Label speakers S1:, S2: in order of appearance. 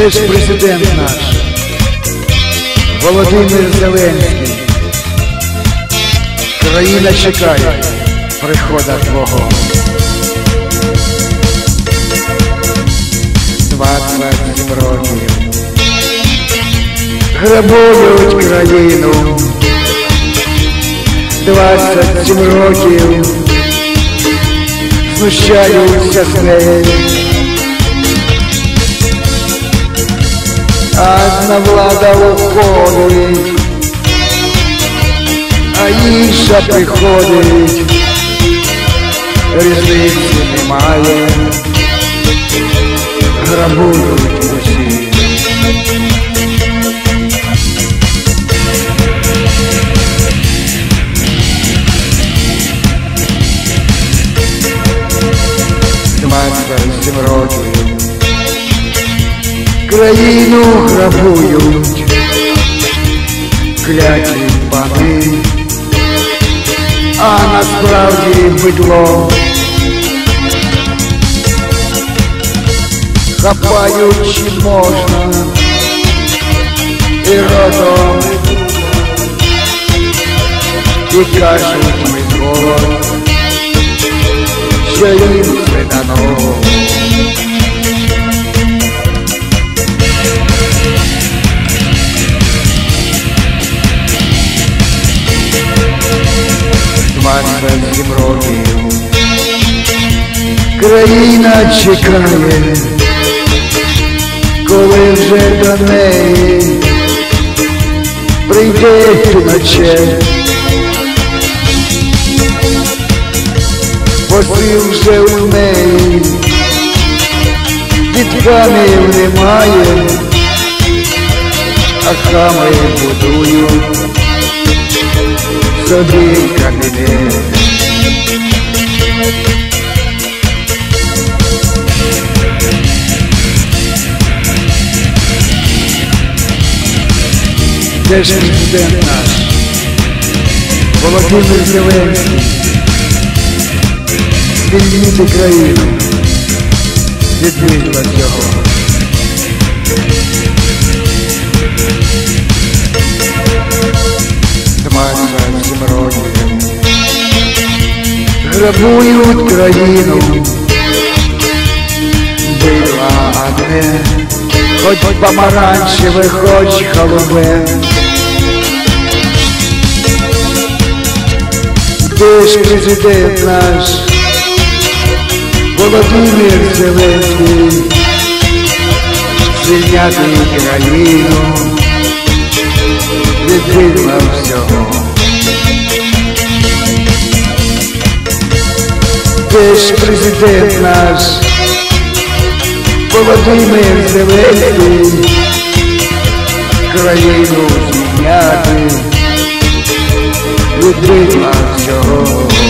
S1: Де ж президент наш? Володимир Зеленський. Країна чекає прихода твого. Двадцять сім років. Грабують країну. Двадцять сім років. Знущаються з неї. Одна влада уходить, а інша приходить, різниці немає, грабують усі. Двадцять сім років країну грабують, кляті пани, а насправді бидло. Хапають чи можна і родом, і кажуть ми згод, що їм Двадцять сім років. Країна чекає, коли вже до неї прийде ноче, бо сил вже у неї діткамів немає, а хами будують собі кабінет. Де ж президент наш? Володимир Зеленський. Звільнити країну від вигла цього. Двадцять сім років грабують країну, била одне, хоч помаранчеве, хоч голубе. Де ж президент наш, Володимир Зеленський, звільняти країну від вигла всього. Де ж президент наш, Володимир Зеленський, країну звільняти dream as your own.